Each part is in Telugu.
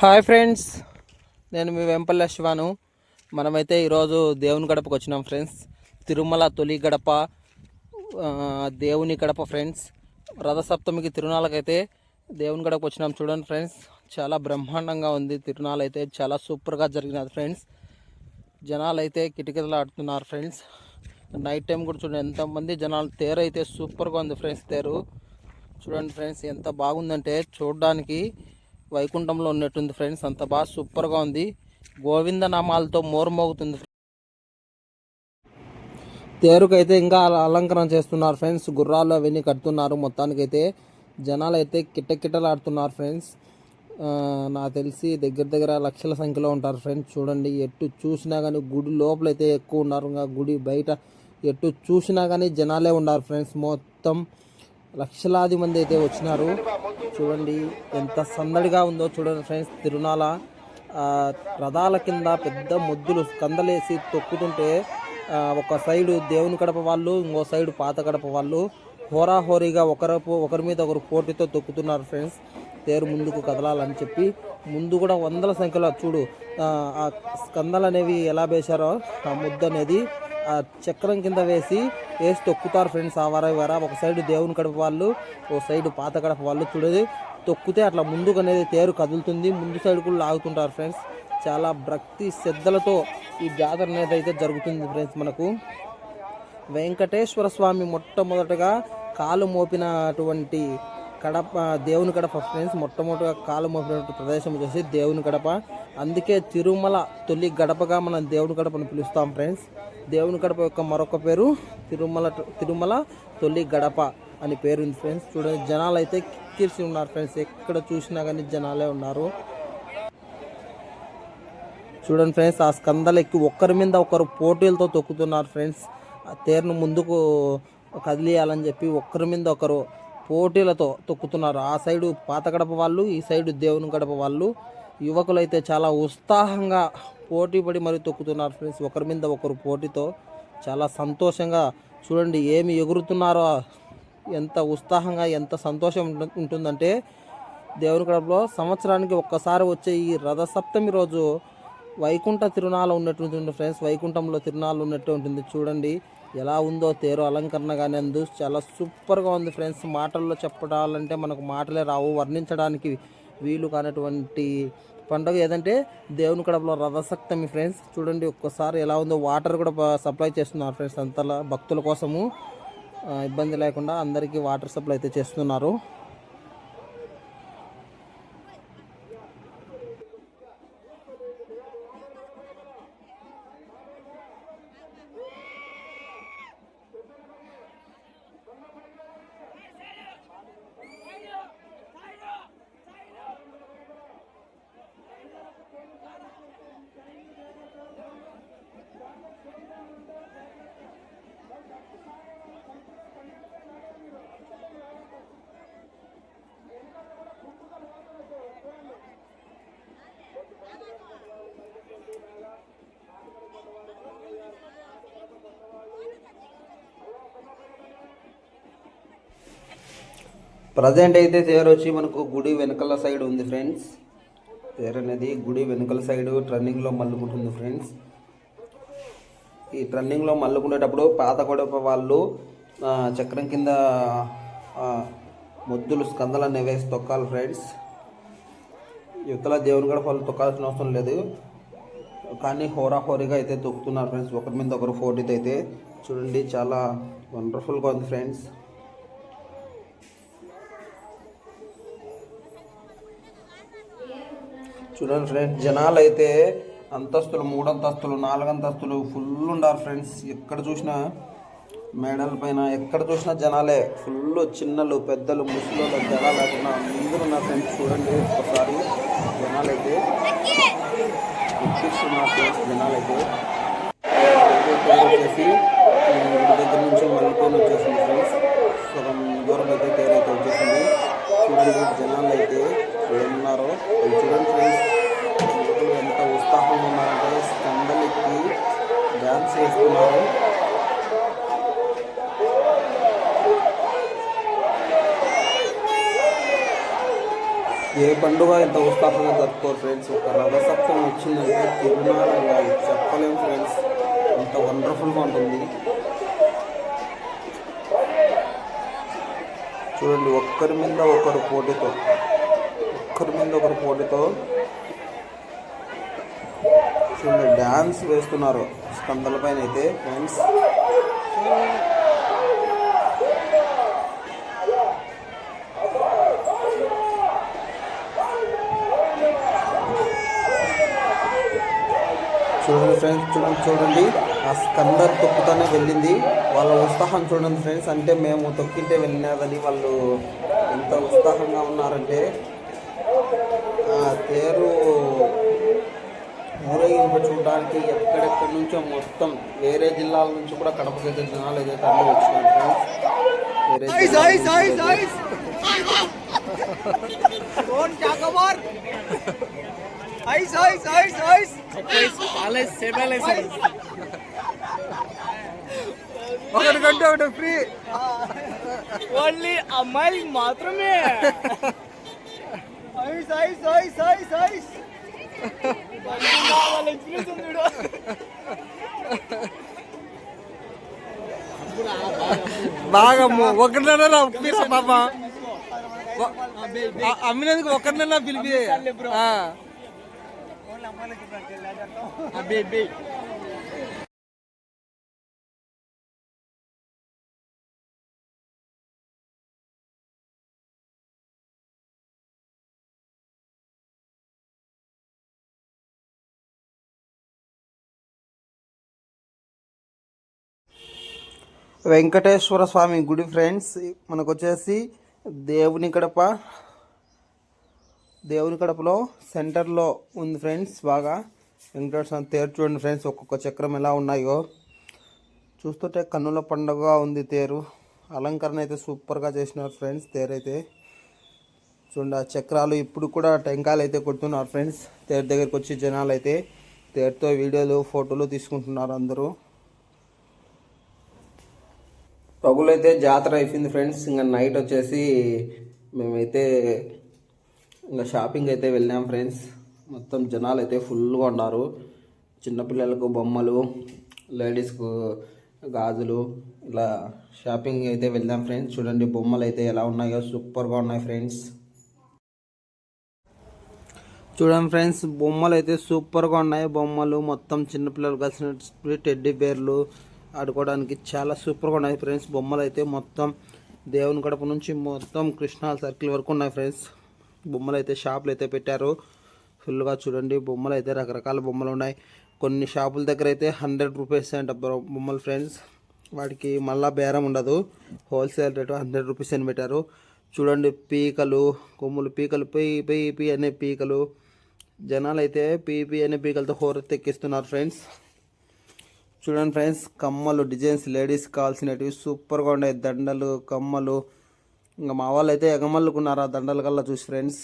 హాయ్ ఫ్రెండ్స్ నేను మీ వెంపల్ల శివాను మనమైతే ఈరోజు దేవుని గడపకు వచ్చినాం ఫ్రెండ్స్. తిరుమల తొలి గడప దేవుని గడప ఫ్రెండ్స్. రథసప్తమికి తిరునాళ్ళకైతే దేవుని గడపకు వచ్చినాం చూడండి ఫ్రెండ్స్. చాలా బ్రహ్మాండంగా ఉంది. తిరునాళ్ళు అయితే చాలా సూపర్గా జరిగినది ఫ్రెండ్స్. జనాలు అయితే కిటికీలు ఆడుతున్నారు ఫ్రెండ్స్. నైట్ టైం కూడా చూడండి ఎంతమంది జనాలు తేరు అయితే సూపర్గా ఉంది ఫ్రెండ్స్ తేరు. చూడండి ఫ్రెండ్స్ ఎంత బాగుందంటే చూడడానికి వైకుంఠంలో ఉన్నట్టుంది ఫ్రెండ్స్. అంత బాగా సూపర్గా ఉంది. గోవింద నామాలతో మోరమోగుతుంది తేరుకైతే ఇంకా అలంకరణ చేస్తున్నారు ఫ్రెండ్స్. గుర్రాలు అవన్నీ కడుతున్నారు. మొత్తానికైతే జనాలు అయితే కిట్టకిట్టలు ఫ్రెండ్స్ నాకు తెలిసి దగ్గర దగ్గర లక్షల సంఖ్యలో ఉంటారు ఫ్రెండ్స్. చూడండి ఎటు చూసినా కానీ గుడి లోపలైతే ఎక్కువ ఉన్నారు. ఇంకా గుడి బయట ఎటు చూసినా కానీ జనాలే ఉన్నారు ఫ్రెండ్స్. మొత్తం లక్షలాది మంది అయితే వచ్చినారు. చూడండి ఎంత సందడిగా ఉందో చూడండి ఫ్రెండ్స్ తిరునాల రథాల కింద పెద్ద ముద్దులు కందలేసి తొక్కుతుంటే ఒక సైడు దేవుని కడప వాళ్ళు ఇంకో సైడు పాత కడప వాళ్ళు హోరాహోరీగా ఒకరు ఒకరి మీద ఒకరు పోటీతో తొక్కుతున్నారు ఫ్రెండ్స్. తేరు ముందుకు కదలాలని చెప్పి ముందు కూడా వందల సంఖ్యలో చూడు ఆ, స్కందాలు అనేవి ఎలా వేశారో ఆ ముద్ద అనేది చక్రం కింద వేసి వేసి తొక్కుతారు ఫ్రెండ్స్ ఆ వర ఒక సైడ్ దేవుని కడప వాళ్ళు ఒక సైడ్ పాత కడప వాళ్ళు చూడదు తొక్కితే అట్లా ముందుకు అనేది తేరు కదులుతుంది. ముందు సైడ్ కూడా లాగుతుంటారు ఫ్రెండ్స్. చాలా భక్తి శ్రద్ధలతో ఈ జాతర అనేది అయితే జరుగుతుంది ఫ్రెండ్స్ మనకు. వెంకటేశ్వర స్వామి మొట్టమొదటగా కాలు మోపినటువంటి కడప దేవుని కడప ఫ్రెండ్స్. మొట్టమొదటిగా కాలు మోపినటువంటి ప్రదేశం వచ్చేసి దేవుని కడప. అందుకే తిరుమల తొలి గడపగా మనం దేవుని గడపను పిలుస్తాం ఫ్రెండ్స్. దేవుని గడప యొక్క మరొక పేరు తిరుమల తిరుమల తొలి గడప అని పేరు ఉంది ఫ్రెండ్స్ చూడండి జనాలు అయితే కిక్కిరిసి ఉన్నారు ఫ్రెండ్స్ ఎక్కడ చూసినా కానీ జనాలే ఉన్నారు. చూడండి ఫ్రెండ్స్ ఆ స్కందలు ఎక్కి ఒక్కరి మీద ఒకరు పోటీలతో తొక్కుతున్నారు ఫ్రెండ్స్ ఆ తేరును ముందుకు కదిలియాలని చెప్పి ఒక్కరి మీద ఒకరు పోటీలతో తొక్కుతున్నారు. ఆ సైడు పాత గడప వాళ్ళు ఈ సైడు దేవుని గడప వాళ్ళు. యువకులు అయితే చాలా ఉత్సాహంగా పోటీ పడి మరి తొక్కుతున్నారు ఫ్రెండ్స్. ఒకరి మీద ఒకరు పోటీతో చాలా సంతోషంగా చూడండి ఏమి ఎగురుతున్నారో ఎంత ఉత్సాహంగా ఎంత సంతోషం ఉంటుందంటే దేవుని కడపలో సంవత్సరానికి ఒక్కసారి వచ్చే ఈ రథసప్తమి రోజు వైకుంఠ తిరునాలు ఉన్నట్టు ఫ్రెండ్స్. వైకుంఠంలో తిరునాలు ఉన్నట్టు ఉంటుంది. చూడండి ఎలా ఉందో తేరు అలంకరణ కానీ అందు చాలా సూపర్గా ఉంది ఫ్రెండ్స్. మాటల్లో చెప్పడాలంటే మనకు మాటలే రావు. వర్ణించడానికి వీలు కానటువంటి పండుగ ఏదంటే దేవుని కడపలో రథసప్తమి ఫ్రెండ్స్ చూడండి ఒక్కసారి ఎలా ఉందో వాటర్ కూడా సప్లై చేస్తున్నారు ఫ్రెండ్స్ అంతలా భక్తుల కోసము. ఇబ్బంది లేకుండా అందరికీ వాటర్ సప్లై అయితే చేస్తున్నారు. ప్రజెంట్ అయితే తేరు వచ్చి మనకు గుడి వెనకల సైడ్ ఉంది ఫ్రెండ్స్. తేరు అనేది గుడి వెనకల సైడ్ ట్రన్నింగ్లో మల్లుకుంటుంది ఫ్రెండ్స్. ఈ ట్రన్నింగ్లో మల్లుకునేటప్పుడు పాత గొడవ వాళ్ళు చక్రం కింద ముద్దులు స్కందలు అనేవి వేసి తొక్కాలి ఫ్రెండ్స్. యువతల దేవుని కూడా వాళ్ళు తొక్కాల్సిన అవసరం లేదు. కానీ హోరాహోరీగా అయితే తొక్కుతున్నారు ఫ్రెండ్స్. ఒకరి మీద ఒకరు ఫోటోతో అయితే. చూడండి చాలా వండర్ఫుల్గా ఉంది ఫ్రెండ్స్. చూడండి ఫ్రెండ్స్ జనాలు అయితే అంతస్తులు మూడు అంతస్తులు నాలుగు అంతస్తులు ఫుల్ ఉండారు ఫ్రెండ్స్ ఎక్కడ చూసినా మేడల పైన ఎక్కడ చూసినా జనాలే. ఫుల్ చిన్నలు పెద్దలు ముసలు జనాలు లేకుండా అందరూ నా ఫ్రెండ్స్ చూడండి ఒకసారి జనాలు అయితే ఎక్కిస్తున్నారు ఫ్రెండ్స్ జనాలు అయితే వచ్చేసి దగ్గర నుంచి మళ్ళీ వచ్చేసింది ఫ్రెండ్స్ సగం దూరం అయితే ఏ పండుగ ఇంత ఉత్సాహంగా జరుపుకోరు ఫ్రెండ్స్ ఒక రథసప్తం వచ్చిందంటే తిరుమల చెప్పలేము ఫ్రెండ్స్ అంత వండర్ఫుల్గా ఉంటుంది. చూడండి ఒక్కరి మీద ఒకరు పోటీతో ఒక్కరి మీద ఒకరు పోటీతో చూడండి డ్యాన్స్ వేస్తున్నారు. స్కందల పైన అయితే ఫ్రెండ్స్ చూడండి ఫ్రెండ్స్ చూడండి చూడండి. ఆ స్కందర్ తొక్కుతానే వెళ్ళింది. వాళ్ళ ఉత్సాహం చూడండి ఫ్రెండ్స్ అంటే మేము తొక్కింటే వెళ్ళినదని వాళ్ళు ఎంత ఉత్సాహంగా ఉన్నారంటే ఆ తేరు ఊరేగింపు చూడడానికి ఎక్కడెక్కడి నుంచో మొత్తం వేరే జిల్లాల నుంచి కూడా కడపకైతే జనాలు అయితే తరలి వచ్చినారు ఫ్రెండ్స్ వేరే ఆన్లైన్ సేమ్ ఆన్లైన్ ఒకటి కొంటే ఒకటి ఫ్రీ. ఓన్లీ అమ్మాయి మాత్రమే. Ice ice ice ice ice. బాగా ఒకరినైనా పిలిపి పాప. అమ్మినందుకు ఒకరినైనా పిలిపి ఆ. వెంకటేశ్వర స్వామి గుడి ఫ్రెండ్స్ మనకు వచ్చేసి దేవుని కడప దేవుని కడపలో సెంటర్లో ఉంది ఫ్రెండ్స్ బాగా. వెంకటేశ్వర స్వామి తేరు చూడండి ఫ్రెండ్స్ ఒక్కొక్క చక్రం ఎలా ఉన్నాయో. చూస్తుంటే కన్నుల పండుగ ఉంది తేరు. అలంకరణ అయితే సూపర్గా చేసినారు ఫ్రెండ్స్ తేరు అయితే. చూడండి ఆ చక్రాలు ఇప్పుడు కూడా టెంకాయలు అయితే కొడుతున్నారు ఫ్రెండ్స్. తేరు దగ్గరికి వచ్చి జనాలు అయితే తేరుతో వీడియోలు ఫోటోలు తీసుకుంటున్నారు అందరూ. పగులైతే జాతర అయిపోయింది ఫ్రెండ్స్. ఇంకా నైట్ వచ్చేసి మేమైతే ఇంకా షాపింగ్ అయితే వెళ్ళాం ఫ్రెండ్స్ మొత్తం జనాలు అయితే ఫుల్గా ఉన్నారు. చిన్నపిల్లలకు బొమ్మలు లేడీస్కు గాజులు ఇలా షాపింగ్ అయితే వెళ్దాం ఫ్రెండ్స్ చూడండి బొమ్మలు అయితే ఎలా ఉన్నాయో సూపర్గా ఉన్నాయి ఫ్రెండ్స్ చూడండి ఫ్రెండ్స్ బొమ్మలు అయితే సూపర్గా ఉన్నాయి. బొమ్మలు మొత్తం చిన్నపిల్లలు కలిసిన టెడ్డీ బేర్లు ఆడుకోవడానికి చాలా సూపర్గా ఉన్నాయి ఫ్రెండ్స్ బొమ్మలు అయితే మొత్తం దేవుని గడప నుంచి మొత్తం కృష్ణా సర్కిల్ వరకు ఉన్నాయి ఫ్రెండ్స్ బొమ్మలు అయితే షాపులు అయితే పెట్టారు. ఫుల్గా చూడండి బొమ్మలు అయితే రకరకాల బొమ్మలు ఉన్నాయి కొన్ని షాపుల దగ్గర అయితే హండ్రెడ్ రూపీస్ అంట బొమ్మలు ఫ్రెండ్స్. వాటికి మళ్ళా బేరం ఉండదు. హోల్సేల్ రేటు హండ్రెడ్ రూపీస్ అని పెట్టారు. చూడండి పీకలు కొమ్ములు పీకలు పీ పీ పీ అనే పీకలు. జనాలు అయితే పీ పీ అనే పీకలతో హోర తెక్కిస్తున్నారు ఫ్రెండ్స్. చూడండి ఫ్రెండ్స్ కమ్మలు డిజైన్స్ లేడీస్ కావాల్సినవి సూపర్గా ఉన్నాయి. దండలు కమ్మలు ఇంకా మా వాళ్ళు అయితే ఎగమల్లుకున్నారు ఆ దండల కల్లా చూసి ఫ్రెండ్స్.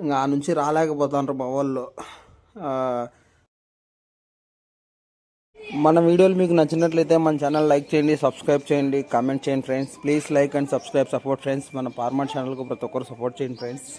ఇంకా ఆ నుంచి రాలేకపోతున్నారు మా వాళ్ళు. మన వీడియోలు మీకు నచ్చినట్లయితే మన ఛానల్ లైక్ చేయండి సబ్స్క్రైబ్ చేయండి కామెంట్ చేయండి friends. Please like and subscribe support friends. మన ఫార్మర్ ఛానల్కు ప్రతి ఒక్కరు సపోర్ట్ చేయండి ఫ్రెండ్స్.